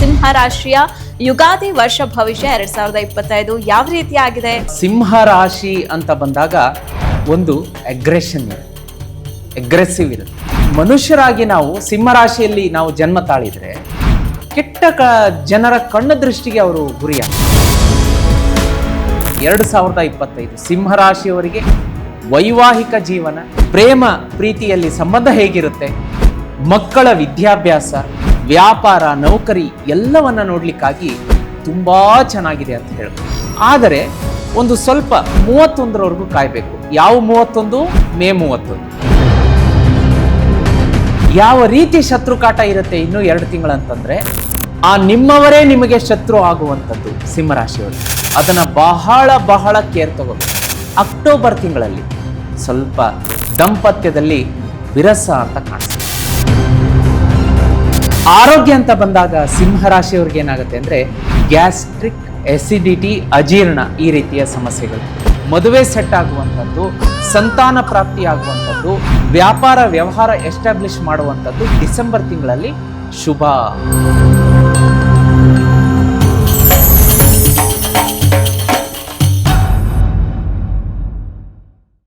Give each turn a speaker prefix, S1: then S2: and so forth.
S1: ಸಿಂಹ ರಾಶಿಯ ಯುಗಾದಿ ವರ್ಷ ಭವಿಷ್ಯ ಎರಡ್ ಸಾವಿರದ ಇಪ್ಪತ್ತೈದು ಯಾವ ಆಗಿದೆ
S2: ಸಿಂಹ ರಾಶಿ ಅಂತ ಬಂದಾಗ ಒಂದು ಅಗ್ರೆಷನ್ ಅಗ್ರೆಸಿವ್ ಇರುತ್ತೆ. ಮನುಷ್ಯರಾಗಿ ನಾವು ಸಿಂಹ ರಾಶಿಯಲ್ಲಿ ನಾವು ಜನ್ಮ ತಾಳಿದ್ರೆ ಕೆಟ್ಟ ಕ ಜನರ ಕಣ್ಣ ದೃಷ್ಟಿಗೆ ಅವರು ಗುರಿಯ ಎರಡು ಸಾವಿರದ ಇಪ್ಪತ್ತೈದು ಸಿಂಹ ರಾಶಿಯವರಿಗೆ ವೈವಾಹಿಕ ಜೀವನ, ಪ್ರೇಮ ಪ್ರೀತಿಯಲ್ಲಿ ಸಂಬಂಧ ಹೇಗಿರುತ್ತೆ? ಮಕ್ಕಳ ವಿದ್ಯಾಭ್ಯಾಸ ವ್ಯಾಪಾರ, ನೌಕರಿ ಎಲ್ಲವನ್ನ ನೋಡ್ಲಿಕ್ಕಾಗಿ ತುಂಬಾ ಚೆನ್ನಾಗಿದೆ ಅಂತ ಹೇಳ್ಬೋದು ಆದರೆ ಒಂದು ಸ್ವಲ್ಪ ಮೂವತ್ತೊಂದರವರೆಗೂ ಕಾಯಬೇಕು. ಯಾವ ಮೂವತ್ತೊಂದು? ಮೇ ಮೂವತ್ತೊಂದು ಯಾವ ರೀತಿ ಶತ್ರು ಕಾಟ ಇರುತ್ತೆ ಇನ್ನೂ ಎರಡು ತಿಂಗಳಂತಂದ್ರೆ ಆ ನಿಮ್ಮವರೇ ನಿಮಗೆ ಶತ್ರು ಆಗುವಂಥದ್ದು ಸಿಂಹರಾಶಿಯವರು. ಅದನ್ನು ಬಹಳ ಬಹಳ ಕೇರ್ ತಗೋಬೇಕು. ಅಕ್ಟೋಬರ್ ತಿಂಗಳಲ್ಲಿ ಸ್ವಲ್ಪ ದಂಪತ್ಯದಲ್ಲಿ ವಿರಸ ಅಂತ ಕಾಣಿಸ್ತದೆ ಆರೋಗ್ಯ ಅಂತ ಬಂದಾಗ ಸಿಂಹರಾಶಿಯವ್ರಿಗೆ ಏನಾಗುತ್ತೆ ಅಂದ್ರೆ ಗ್ಯಾಸ್ಟ್ರಿಕ್ ಎಸಿಡಿಟಿ, ಅಜೀರ್ಣ ಈ ರೀತಿಯ ಸಮಸ್ಯೆಗಳು. ಮದುವೆ ಸೆಟ್ ಆಗುವಂಥದ್ದು, ಸಂತಾನ ಪ್ರಾಪ್ತಿ ಆಗುವಂಥದ್ದು, ವ್ಯಾಪಾರ ವ್ಯವಹಾರ ಎಸ್ಟಾಬ್ಲಿಷ್ ಮಾಡುವಂಥದ್ದು ಡಿಸೆಂಬರ್ ತಿಂಗಳಲ್ಲಿ ಶುಭ.